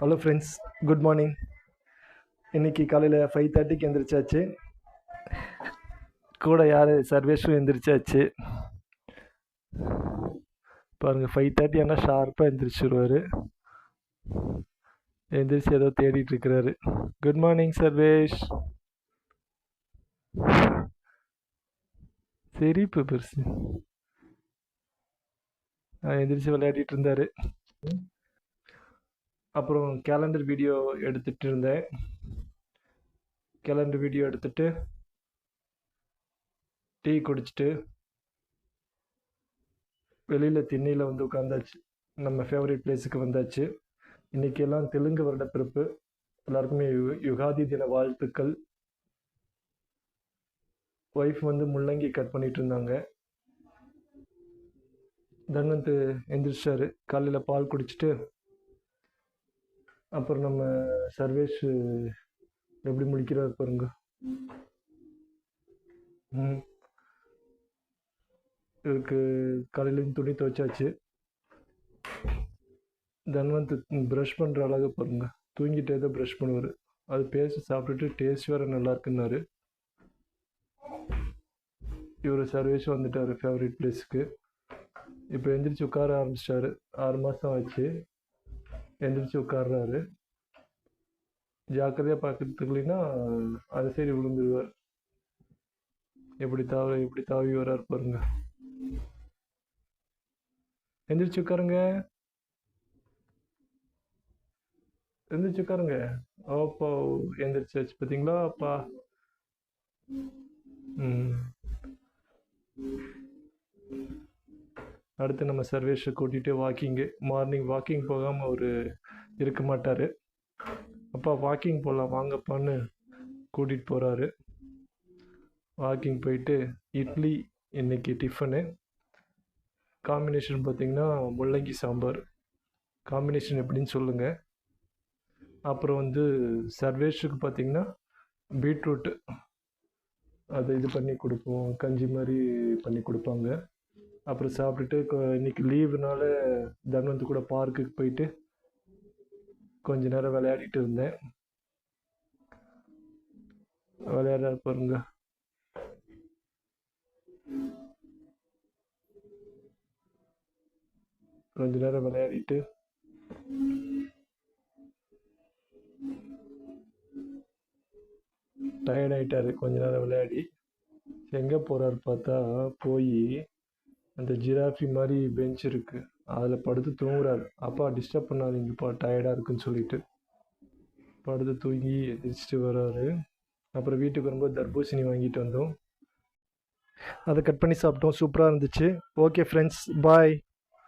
Hello friends good morning இன்னைக்கு காலையில் five தேர்ட்டிக்கு எந்திரிச்சாச்சு. கூட யார் சர்வேஷும் எந்திரிச்சாச்சு? பாருங்கள் ஃபைவ் தேர்ட்டி ஆனால் ஷார்ப்பாக எந்திரிச்சிருவார். எந்திரிச்சு ஏதோ தேடிட்டு இருக்கிறாரு. Good morning Sarvesh. சிரிப்பு பெருசு. எந்திரிச்சு விளையாடிட்டு இருந்தார். அப்புறம் கேலண்டர் வீடியோ எடுத்துகிட்டு இருந்தேன். கேலண்டர் வீடியோ எடுத்துட்டு டீ குடிச்சிட்டு வெளியில் திண்ணையில் வந்து உட்காந்தாச்சு. நம்ம ஃபேவரட் பிளேஸுக்கு வந்தாச்சு. இன்றைக்கெல்லாம் தெலுங்கு வருடப்பிறப்பு. எல்லாருக்குமே யு- யுகாதி தின வாழ்த்துக்கள். ஒய்ஃப் வந்து முள்ளங்கி கட் பண்ணிட்டு இருந்தாங்க. தன்வந்த் எந்திரிச்சாரு. காலையில் பால் குடிச்சிட்டு அப்புறம் நம்ம சர்வேஷ் எப்படி முடிக்கிறார் பாருங்க. ம். இவருக்கு காலையிலேருந்து துணி துவைச்சாச்சு. தன்வந்த் ப்ரஷ் பண்ணுற அழகு பாருங்க. தூங்கிட்டே தான் ப்ரஷ் பண்ணுவார். அது பேசி சாப்பிட்டுட்டு டேஸ்ட் வேறு நல்லா இருக்குன்னாரு. இவர் சர்வேஷ் வந்துட்டார் ஃபேவரட் பிளேஸுக்கு இப்போ எந்திரிச்சு உட்கார ஆரம்பிச்சிட்டாரு. ஆறு மாதம் ஆச்சு. எந்திரிச்சு உட்கார்றாரு ஜாக்கிரதையாக பார்க்கறதுக்குலாம் அது சரி விழுந்துருவார். எப்படி தாவ எப்படி தாவி வர்றாரு பாருங்க. எந்திரிச்சு உட்காருங்க எந்திரிச்சு உட்காருங்க ஓப்போ எந்திரிச்சு வச்சு பார்த்தீங்களா அப்பா? ம். அடுத்து நம்ம சர்வேஷை கூட்டிகிட்டு வாக்கிங்கு மார்னிங் வாக்கிங் போகாமல் அவர் இருக்க மாட்டார். அப்பா வாக்கிங் போகலாம் வாங்கப்பான்னு கூட்டிகிட்டு போகிறாரு வாக்கிங் போயிட்டு இட்லி இன்னைக்கு டிஃபனு காம்பினேஷன் பார்த்திங்கன்னா முள்ளங்கி சாம்பார். காம்பினேஷன் எப்படின்னு சொல்லுங்கள் அப்புறம் வந்து சர்வேஷுக்கு பார்த்தீங்கன்னா பீட்ரூட்டு அதை இது பண்ணி கொடுப்போம். கஞ்சி மாதிரி பண்ணி கொடுப்பாங்க. அப்புறம் சாப்பிட்டுட்டு இன்னைக்கு லீவுனால தன்வந்த் கூட பார்க்குக்கு போயிட்டு கொஞ்ச நேரம் விளையாடிட்டு இருந்தேன். விளையாட பாருங்க. கொஞ்ச நேரம் விளையாடிட்டு டயர்ட் ஆயிட்டாரு. கொஞ்ச நேரம் விளையாடி எங்கே போறாரு பார்த்தா போய் அந்த ஜிராஃபி மாதிரி பெஞ்ச் இருக்குது அதில் படுத்து தூங்குறாரு. அப்பா டிஸ்டர்ப் பண்ணாதீங்கப்பா டயர்டாக இருக்குன்னு சொல்லிட்டு படுத்து தூங்கி எதிரிச்சிட்டு வர்றாரு. அப்புறம் வீட்டுக்கு வரும்போது தர்பூசணி வாங்கிட்டு வந்தோம். அதை கட் பண்ணி சாப்பிட்டோம். சூப்பராக இருந்துச்சு. Okay friends bye